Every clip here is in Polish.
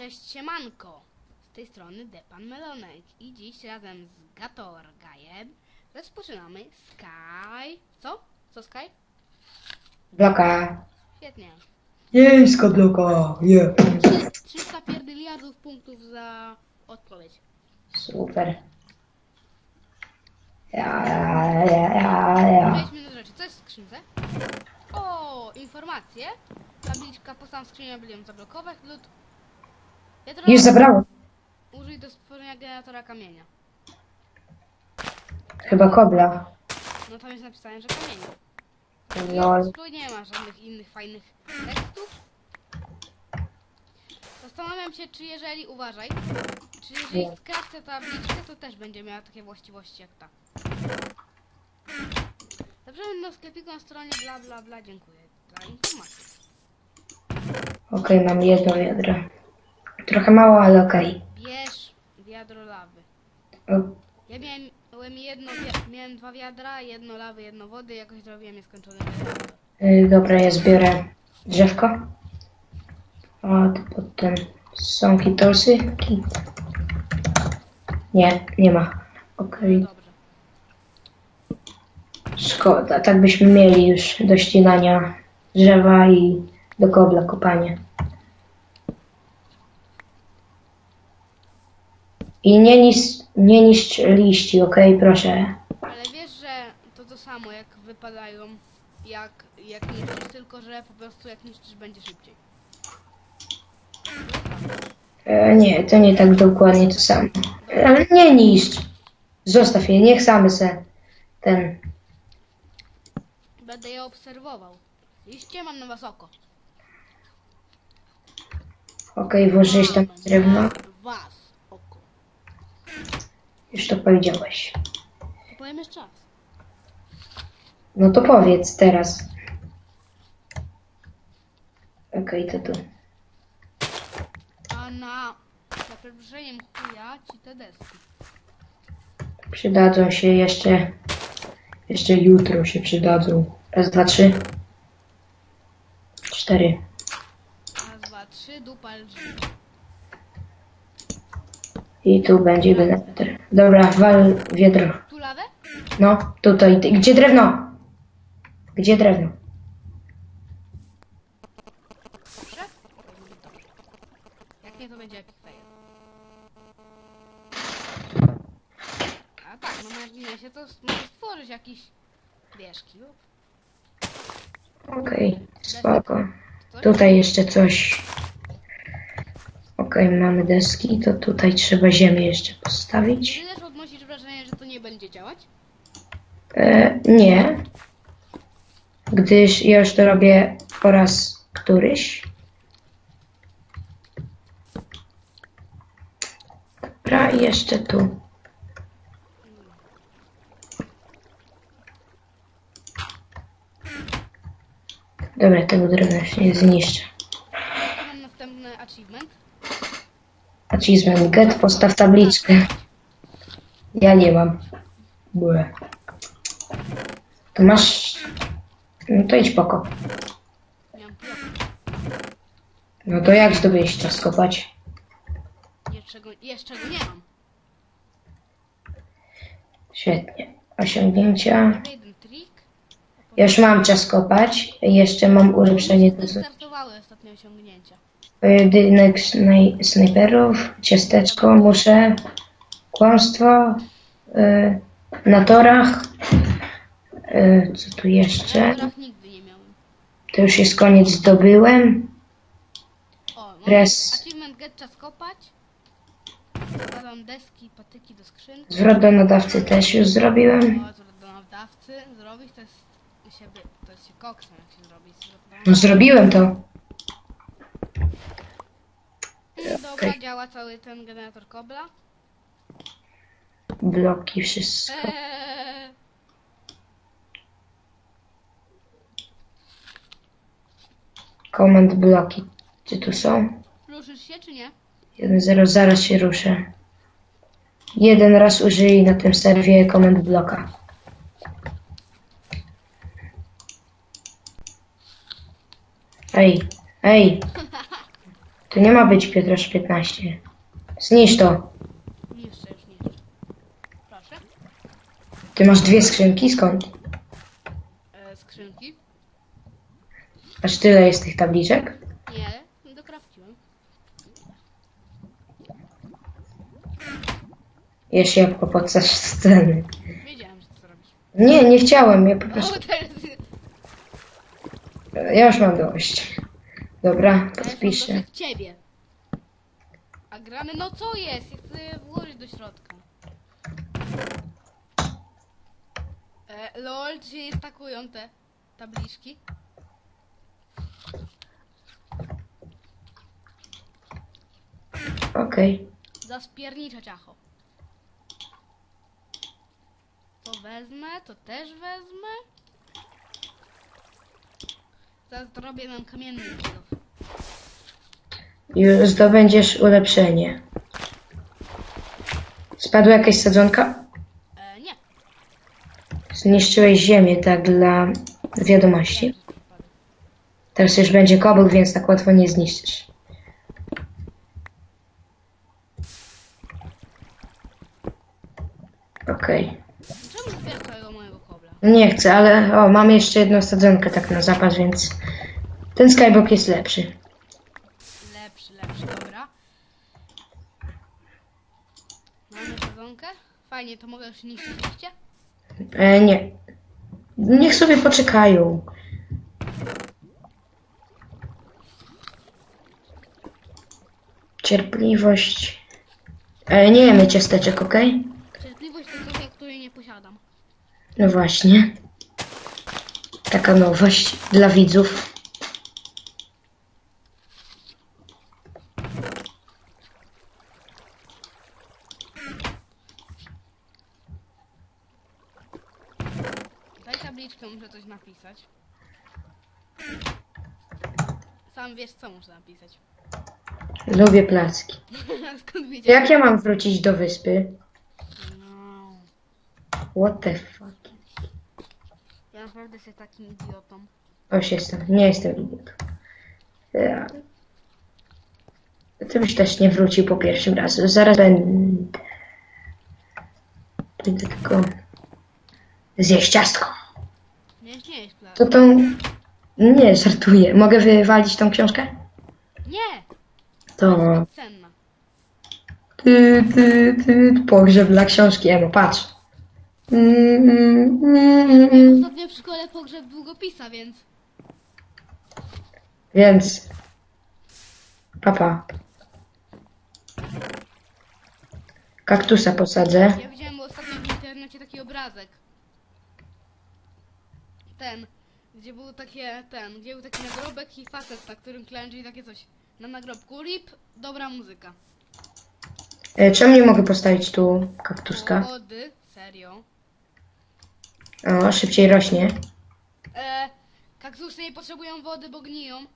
Cześć siemanko! Z tej strony Depan Melonek i dziś razem z Gatorgajem rozpoczynamy Sky... Co? Co Sky? Bloka. Świetnie. Jeńska bloka. Je. 300 pierdyliardów punktów za odpowiedź. Super. Ja, ja, ja, ja, ja. Przejdźmy do rzeczy. Co jest w skrzynce? O, informacje. Tabliczka postam skrzynię, by ją zablokować lub... Wiadro, Już zabrałem. użyj do stworzenia generatora kamienia. Chyba kobla. No tam jest napisane, że kamienia. Lol. Tu nie ma żadnych innych fajnych tekstów. Zastanawiam się, czy jeżeli, uważaj, czy jeżeli Nie. skrawcę tabliczkę, to też będzie miała takie właściwości jak ta. Dobrze, na sklepiku na stronie bla bla bla, dziękuję za informację. Okej, mam jedno wiadro. Trochę mało, ale okej. Bierz wiadro lawy. O, Ja miałem, miałem jedno, wi- miałem dwa wiadra, jedno lawy, jedno wody, jakoś zrobiłem nieskończone wiadro. y, Dobra, ja zbiorę drzewko. A to potem są kitosy. Kit. Nie, nie ma. Okej. Dobrze. Szkoda, tak byśmy mieli już do ścinania drzewa i do kobla kopanie. I nie, nis, nie niszcz liści, okej, proszę. Ale wiesz, że to to samo jak wypadają, jak, jak niszczysz, tylko że po prostu jak niszczysz będzie szybciej. E, nie, to nie tak dokładnie to samo. Ale nie niszcz. Zostaw je, niech same se ten. Będę je obserwował. Liście mam na was oko. Okej, włożyłeś tam Mam drewno. na was. Już to powiedziałeś. To powiem jeszcze. No to powiedz teraz. Okej, to tu. A na za przeproszeniem chuja ci te deski. Przydadzą się jeszcze. Jeszcze jutro się przydadzą. Raz, dwa, trzy. Cztery. Raz, dwa, trzy, dupa lży. I tu będzie generator. Dobra, wal wiadro. Tu lawę? No, tutaj. Gdzie drewno? Gdzie drewno? Dobrze. Jak nie to będzie epic fail. A tak, no marginesie to s- możesz stworzyć jakiś wieszki lub Okej, spoko. coś. Tutaj jeszcze coś. Okej, mamy deski, to tutaj trzeba ziemię jeszcze postawić. Czy też odnosisz wrażenie, że to nie będzie działać? E, nie. Gdyż ja już to robię po raz któryś. Dobra, i jeszcze tu. Dobra, tego drewna już nie zniszczę. Jaki mam następny achievement? Achievement get, postaw tabliczkę. Ja nie mam. Błe. To masz... No to idź poko. No to jak zdobyłeś czas kopać? Jeszcze go, jeszcze go nie mam. Świetnie. Osiągnięcia. Ja już mam czas kopać. Jeszcze mam ulepszenie do Też startowały ostatnie osiągnięcia. Pojedynek snaj snajperów, ciasteczko, muszę, kłamstwo, y, na torach. Y, co tu jeszcze? górach nigdy nie miałem. To już jest koniec, zdobyłem. O, mam Press. achievement get czas kopać. Składam deski, patyki do. Zwrot do nadawcy też już zrobiłem. O, zwrot do nadawcy. Zrobić to jest to jest się koksem, jak się zrobi. zwrot do No zrobiłem to. Dobra, okej. działa cały ten generator kobla. Bloki, wszystko. Eee, Komand bloki. Czy tu są? ruszysz się czy nie? 1-0, zaraz się ruszę. Jeden raz użyj na tym serwie komend bloka. Ej, ej, To nie ma być Piotrasz 15. Zniszcz to. Niższe już niższe. Proszę. Ty masz dwie skrzynki? Skąd? E, skrzynki. Aż tyle jest tych tabliczek? Nie, dokrafciłem. Jesz jabłko podczas sceny. Wiedziałem, że to zrobisz. Nie, nie chciałem. Ja po O, prostu... teraz... Ja już mam dość. Dobra, Ja podpiszę. dosyć ciebie. A gramy, no co jest? Ja chcę włożyć do środka. E, lol, czy się stakują te tabliczki? Okej. Za spiernicza ciacho. To wezmę, to też wezmę. Zaraz zrobię nam kamienny kilof. Już zdobędziesz ulepszenie. Spadła jakaś sadzonka? E, nie. Zniszczyłeś ziemię, tak dla wiadomości. Teraz już będzie kobył, więc tak łatwo nie zniszczysz. Okej. Czemu zbierasz całego mojego kobla? Nie chcę, ale o, mam jeszcze jedną sadzonkę tak na zapas, więc ten skyblock jest lepszy. Lepszy, lepszy, dobra. Mamy sezonkę? Fajnie, to mogę już niszczyć liście? E, nie. Niech sobie poczekają. Cierpliwość. E, nie jemy ciasteczek, ok? Cierpliwość to coś, której nie posiadam. No właśnie. Taka nowość dla widzów. Daj tabliczkę, muszę coś napisać. Sam wiesz, co muszę napisać. Lubię placki. Skąd? Jak ja mam wrócić do wyspy? No, What the fuck? Ja naprawdę jestem takim idiotą. Oś jestem. Nie jestem idiotą. Ja. Ty byś też nie wrócił po pierwszym razu. Zaraz będę... Będę tylko... Zjeść ciastko. Nie, nie jest. To tą... Nie, żartuję. Mogę wywalić tą książkę? Nie! To... Cenna. Ty, ty, ty, pogrzeb dla książki, Emo, patrz. Mm, mm, Ja ostatnio w szkole pogrzeb długopisa, więc... Więc... Papa. Kaktusa posadzę. Ja widziałem ostatnio w internecie taki obrazek. Ten, gdzie był takie, ten, gdzie był taki nagrobek i facet, na którym klęczy i takie coś. Na nagrobku RIP, dobra muzyka. E, czemu nie mogę postawić tu kaktuska? Wody, serio. O, szybciej rośnie. E, kaktusy nie potrzebują wody, bo gniją.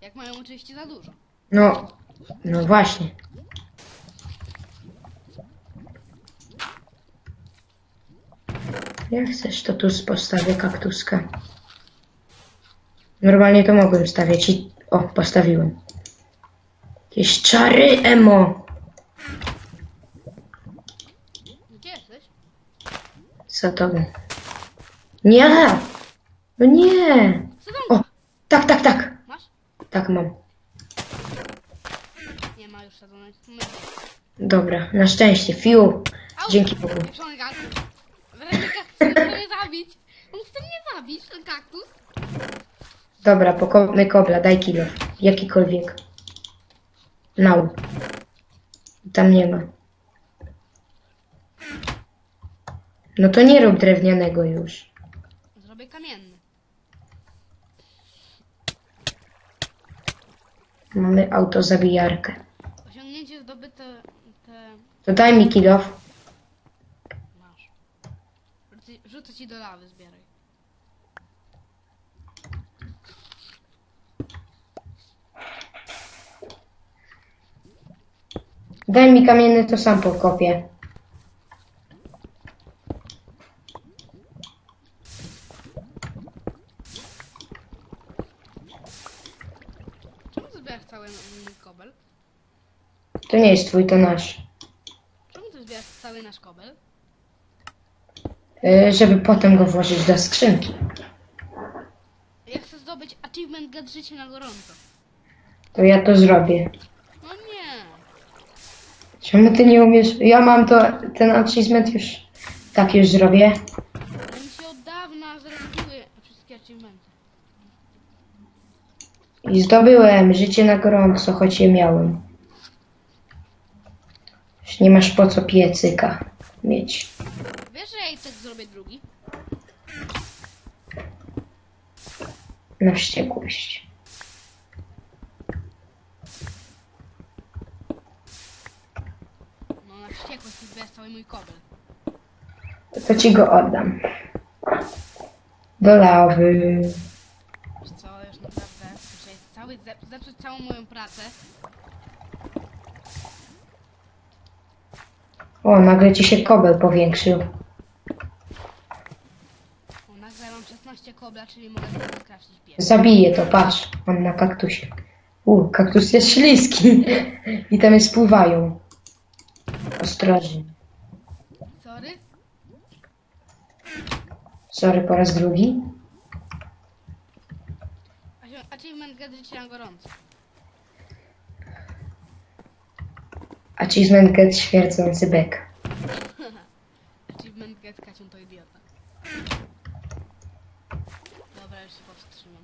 Jak mają oczywiście za dużo. No, no właśnie. Jak chcesz, to tu postawię kaktuska. Normalnie to mogłem stawiać i... O, postawiłem. Jakieś czary, emo. Gdzie jesteś? Co to? Nie! No nie! O, tak, tak, tak. Masz? Tak mam. Nie ma już sezonek. Dobra, na szczęście. Fiu. Dzięki Bogu. Pieprzony kaktus. Wreszcie kaktus chce mnie zabić. On chce mnie zabić, ten kaktus. Dobra, pokopmy kobla, daj kilo. Jakikolwiek. Nał. Tam nie ma. No to nie rób drewnianego już. Zrobię kamienny. Mamy autozabijarkę. Osiągnięcie zdobyte te To daj mi kilo. masz. Rzucę- Rzucę ci do lawy, zbieraj. Daj mi kamienny, to sam pokopię. Czemu zbierasz całe To nie jest twój, to nasz. Czemu ty zbierasz cały nasz kobel? Y, żeby potem go włożyć do skrzynki. Ja chcę zdobyć achievement get życie na gorąco. To ja to zrobię. No nie. Czemu ty nie umiesz? Ja mam to, ten achievement już, tak już zrobię. Ja mi się od dawna zrobiły wszystkie achievementy. I zdobyłem życie na gorąco, choć je miałem. Już nie masz po co piecyka mieć. Wiesz, że ja i tak zrobię drugi? Na wściekłość. No na wściekłość ty zbierasz cały mój kobel. To ci go oddam. Do lawy. Wiesz co, już naprawdę muszę cały zep zepsuć całą moją pracę. O, nagle ci się kobel powiększył. O, nagle mam 16 kobla, czyli mogę sobie pies. Zabiję to, patrz. On na kaktusie. U, kaktus jest śliski. I tam jest pływają. Ostrożnie. Sorry? Sorry po raz drugi. Achie- Achievement get życie na gorąco. Achievement get śmierdzący bek. Achievement get Kaciun to idiota. Dobra, już się powstrzymam.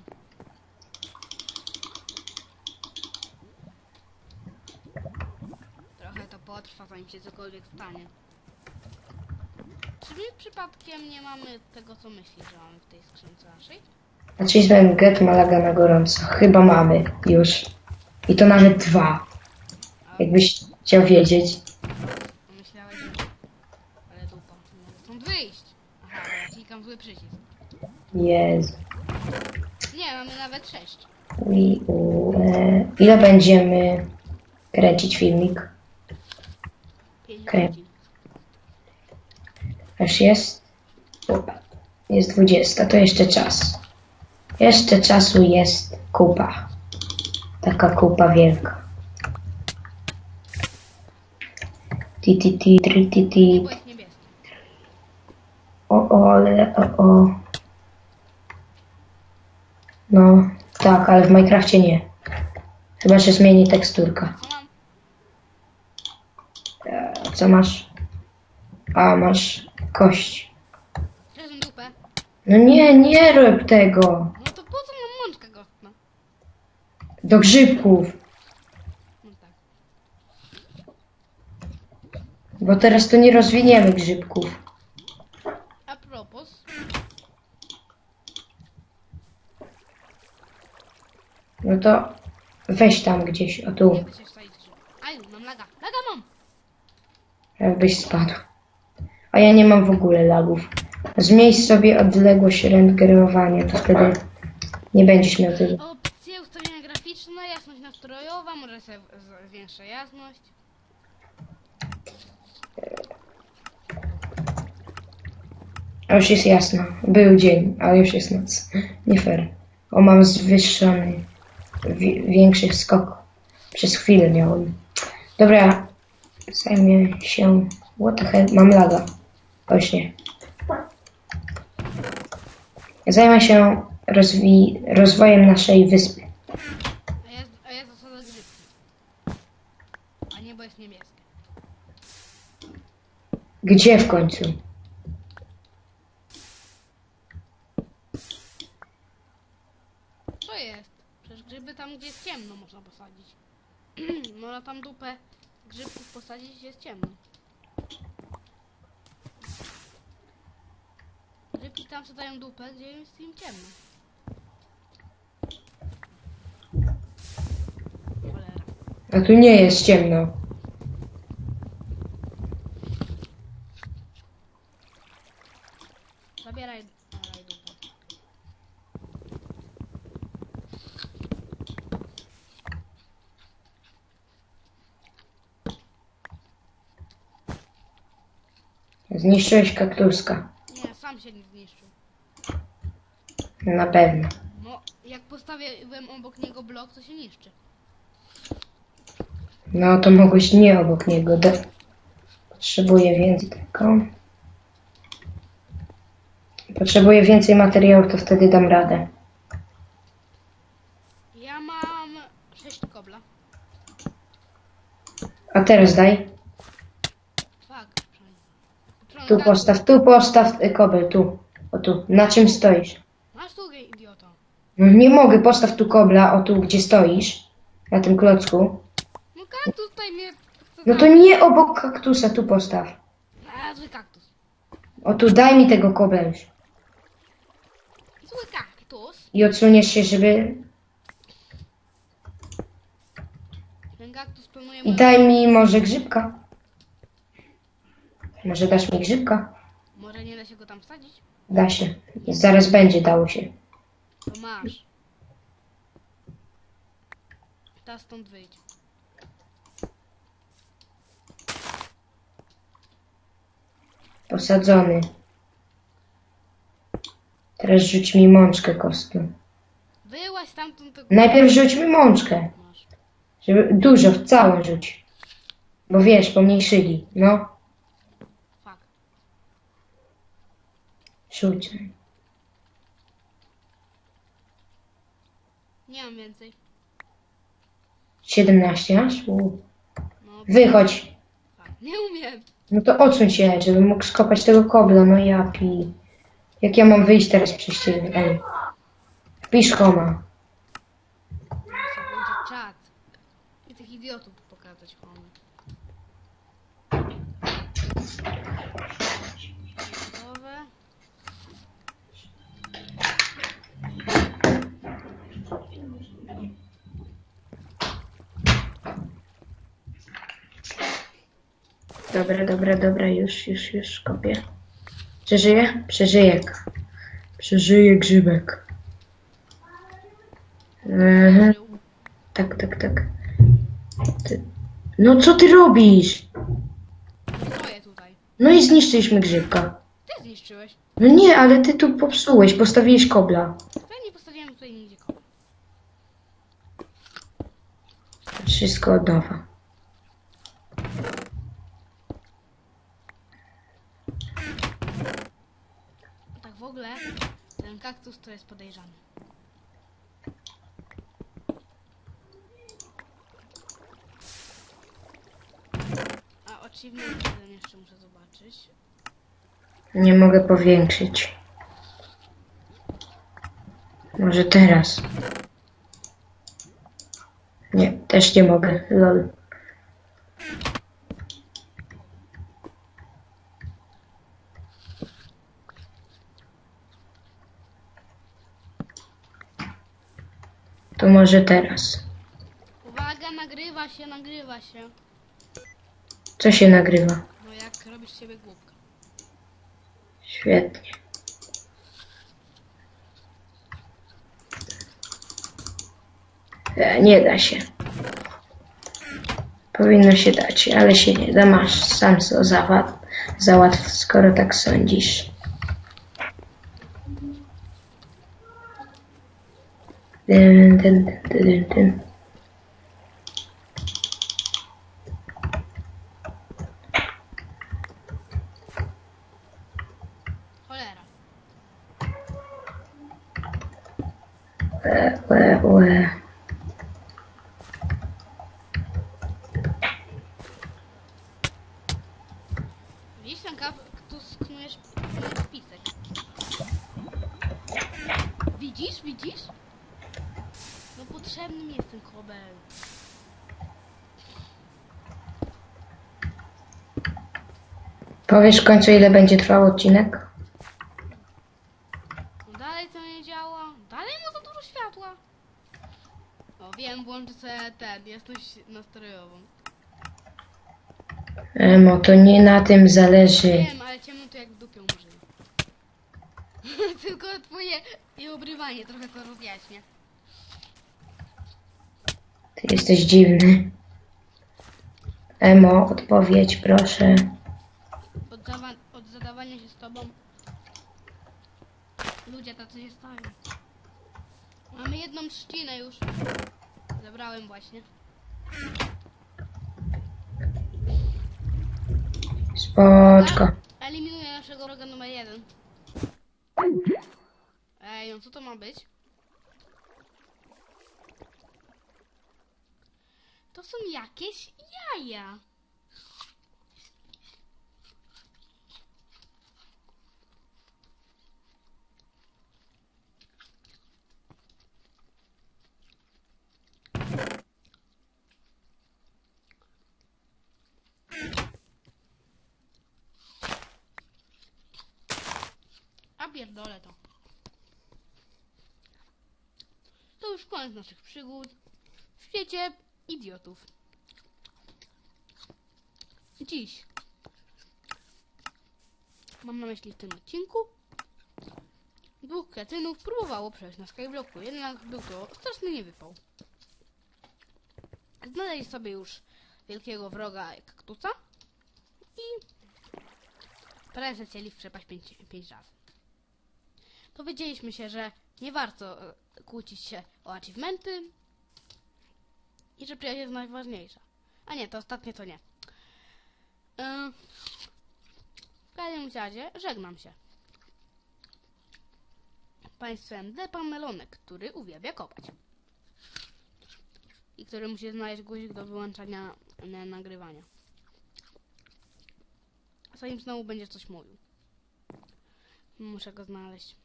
Trochę to potrwa, zanim się cokolwiek stanie. Czy my przypadkiem nie mamy tego, co myślisz, że mamy w tej skrzynce naszej? Achievement get Malaga na gorąco. Chyba mamy już. I to nawet dwa. Jakbyś chciał wiedzieć. Pomyślałeś, że... Ale dupa, nie mogę stąd wyjść. Aha, bo ja klikam zły przycisk. Jezu. Nie, mamy nawet sześć. I, u, e, ile będziemy kręcić filmik? Pięć Okej. godzin. Aż jest? Opa. Jest 20, to jeszcze czas. Jeszcze czasu jest kupa. Taka kupa wielka. Ti ti ti tri ti ti. Niebo jest niebieskie. O o, ale o o. No, tak, ale w Minecrafcie nie. Chyba, że zmieni teksturka. Co mam? E, co masz? A, masz kość. Dupę. No nie, nie rób tego. No to po co nam mączka gostna? Do grzybków. No tak. Bo teraz to nie rozwiniemy grzybków. A propos, No to weź tam gdzieś, o tu, się grzyb. Aju, mam laga. Laga mam! jakbyś spadł. A ja nie mam w ogóle lagów. Zmniejsz sobie odległość renderowania, to wtedy nie będziesz miał tego. Opcje ustawienia graficzne, jasność nastrojowa, może sobie z- zwiększę jasność. A już jest jasno. Był dzień, ale już jest noc. Nie fair. O, mam zwyższony, wi- większy skok. Przez chwilę miałem. Dobra, zajmę się... What the hell? Mam laga. Właśnie. Zajmę się rozwi- rozwojem naszej wyspy. A ja, a ja zasada grzybki. A niebo jest niebieskie. Gdzie w końcu? Co jest? Przecież grzyby tam, gdzie jest ciemno, można posadzić. można tam dupę grzybków posadzić, gdzie jest ciemno. Grzybki tam zadają dupę, gdzie jest im ciemno. A tu nie jest ciemno. Zniszczyłeś kaktuska. Nie, sam się nie zniszczył. Na pewno. No, jak postawiłem obok niego blok, to się niszczy. No to mogłeś nie obok niego. Da... Potrzebuję więcej tego. Potrzebuję więcej materiałów, to wtedy dam radę. Ja mam 6 kobla. A teraz daj. Fuck. Tu postaw, tu postaw y, kobel, tu. O tu. Na czym stoisz? Masz tu, idioto. No nie mogę, postaw tu kobla, o tu, gdzie stoisz. Na tym klocku. No kaktus tutaj mnie chce No to nie obok kaktusa, tu postaw. A, zły kaktus. O tu, daj mi tego kobla już. Zły kaktus. I odsuniesz się, żeby... Ten kaktus I moją... daj mi może grzybka. Może dasz mi grzybka? Może nie da się go tam wsadzić? Da się. Zaraz będzie dało się. To masz. Teraz stąd wyjdź. Posadzony. Teraz rzuć mi mączkę kostną. Wyłaź stamtąd tego... Najpierw rzuć mi mączkę. Masz. Żeby dużo, w całą rzuć. Bo wiesz, pomniejszyli. No, rzuć. Nie mam więcej. 17 masz? U. No, Wychodź. fuck. Nie umiem. No to odsuń się, żebym mógł skopać tego kobla. No ja pi. Jak ja mam wyjść teraz przez ciebie? Ej. Pisz koma. Muszę włączyć czat. I tych idiotów pokazać homy. Dobra, dobra, dobra, już, już, już kopię. Przeżyje? Przeżyje. Przeżyje grzybek. Mhm. Tak, tak, tak. Ty... No co ty robisz? Stoję tutaj. No i zniszczyliśmy grzybka. Ty zniszczyłeś. No nie, ale ty tu popsułeś, postawiłeś kobla. Ja nie postawiłem tutaj nigdzie koła. Wszystko od nowa. A tak w ogóle, ten kaktus to jest podejrzany. A achievement jeden jeszcze muszę zobaczyć. Nie mogę powiększyć. Może teraz. Nie, też nie mogę. Lol. Może teraz. Uwaga, nagrywa się, nagrywa się. Co się nagrywa? No jak robisz siebie głupka. Świetnie. E, Nie da się. Powinno się dać, ale się nie da. Masz sam to załatw, załatw, skoro tak sądzisz. Dyn, dyn, dyn, dyn, dyn. Cholera. Łe, łe, łe. Widzisz ten kaktus, knujesz knujesz pisek. Widzisz, widzisz? Potrzebny mi jest ten kobel. Powiesz w końcu, ile będzie trwał odcinek? No dalej to nie działa. Dalej ma za dużo światła. O wiem, włączę sobie ten, jasność nastrojową. Emo, to nie na tym zależy. Wiem, ale ciemno to jak w dupie użyję. Tylko twoje i obrywanie trochę to rozjaśnia. Ty jesteś dziwny. Emo, odpowiedź proszę. Od, od zadawania się z tobą ludzie tacy się stają. Mamy jedną trzcinę już. Zabrałem właśnie. Spoczko. Tak? Eliminuję naszego wroga numer jeden. Ej, no co to ma być? To są jakieś jaja. A pierdolę to. To już koniec naszych przygód w świecie idiotów. Dziś mam na myśli w tym odcinku dwóch kretynów próbowało przejść na Skyblocku, jednak był to straszny niewypał. Znaleźli sobie już wielkiego wroga kaktusa i prawie chcieli wtrzepaść pięć, pięć razy. Dowiedzieliśmy się, że nie warto e, kłócić się o achievementy i że przyjaźń jest najważniejsza. A nie, to ostatnie to nie. Yy, w każdym razie żegnam się. Państwem Depa Melonek, który uwielbia kopać. I który musi znaleźć guzik do wyłączania e, nagrywania. Zanim znowu będzie coś mówił. Muszę go znaleźć.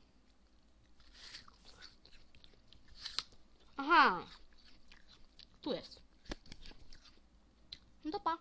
Aha. Tu jest. No to pa.